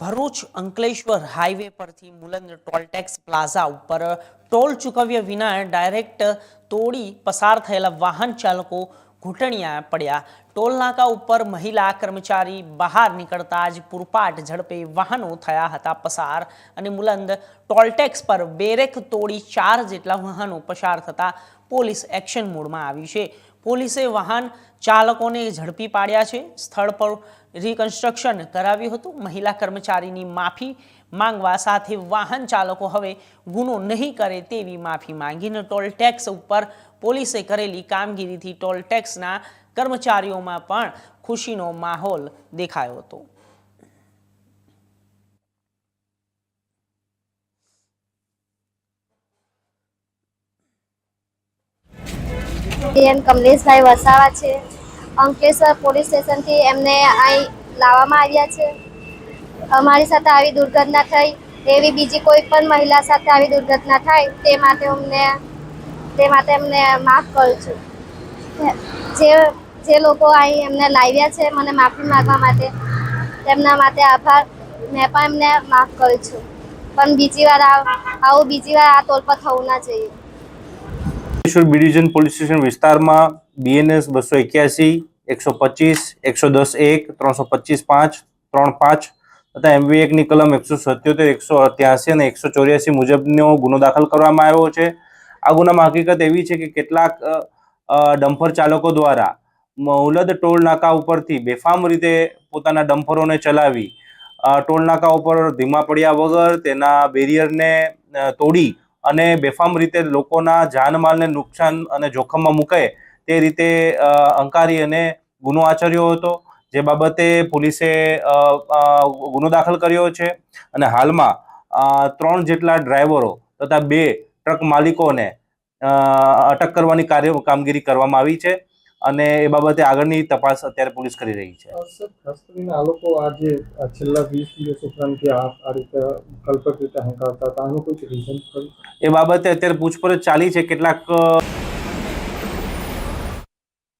Bharuch Ankleshwar highway પરથી Mulad toll tax plaza ઉપર toll ચૂકવ્યા વિના ડાયરેક્ટ તોડી પસાર થયેલા વાહન ચાલકો ઘૂંટણિયા પડ્યા. ટોલ નાકા ઉપર મહિલા કર્મચારી બહાર નીકળતા જ પૂરપાટ ઝડપે વાહનો થયા હતા પસાર અને મુલંદ ટોલટેક્સ પર બેરેક તોડી ચાર જેટલા વાહનો પસાર થતા પોલીસ એક્શન મોડમાં આવી છે. પોલીસે વાહન ચાલકોને ઝડપી પાડ્યા છે. સ્થળ પર રિકન્સ્ટ્રક્શન કરાવ્યું હતું. મહિલા કર્મચારીની માફી માંગવા સાથે વાહન ચાલકો હવે ગુનો નહીં કરે તેવી માફી માંગીને ટોલ ટેક્સ ઉપર પોલીસે કરેલી કામગીરીથી ટોલ ટેક્સના કર્મચારીઓમાં પણ ખુશીનો માહોલ દેખાયો હતો. એન કમલેશભાઈ વસાવા છે. અંકલેશ્વર પોલીસ સ્ટેશનથી એમને અહીં લાવવામાં આવ્યા છે. અમારી સાથે આવી દુર્ઘટના થઈ, એવી બીજી કોઈ પણ મહિલા સાથે આવી દુર્ઘટના થાય, તે માટે અમને, તે માટે એમને માફ કરું છું. જે જે લોકો અહીં એમને લાવ્યા છે, મને માફી માગવા માટે, તેમના માટે આભાર. મેં પણ એમને માફ કરું છું. પણ બીજી વાર આવું બીજી વાર આ તોલ પર થવું ના જોઈએ. Ankleshwar B division police station વિસ્તારમાં બીએનએસ બસો એક્યાસી એકસો પચીસ એકસો દસ એક ત્રણસો પચીસ પાંચ ત્રણ પાંચ તથા એમવી એકની કલમ એકસો સત્યોતેર એકસો ત્યાસી અને એકસો ચોર્યાસી મુજબનો ગુનો દાખલ કરવામાં આવ્યો છે. આ ગુનામાં હકીકત એવી છે કે કેટલાક અ, ચાલકો દ્વારા મૌલદ ટોલ નાકા ઉપરથી બેફામ રીતે પોતાના ડમ્ફરોને ચલાવી ટોલનાકા ટોલ નાકા ઉપર ધીમા પડ્યા વગર તેના બેરિયરને તોડી અને બેફામ રીતે લોકોના જાનમાલને નુકસાન અને જોખમમાં મૂકાય તે રીતે અંકારી અને ગુનો આચર્યો હતો. જે બાબતે પોલીસે ગુનો દાખલ કર્યો છે. અને હાલમાં ત્રણ જેટલા ડ્રાઈવરો તથા બે ટ્રક માલિકોને અટક કરવાની કાર્ય કામગીરી કરવામાં આવી છે. અને એ બાબતે આગળની તપાસ અત્યારે પોલીસ કરી રહી છે. ખાસ કરીને આ લોકો આજે છેલ્લા વીસ દિવસ ઉપરાંતથી આ આ રીતે કલ્પક રીતે હંકારતા હતા આનું કોઈ રીઝન એ બાબતે અત્યારે પૂછપરછ ચાલી છે. કેટલાક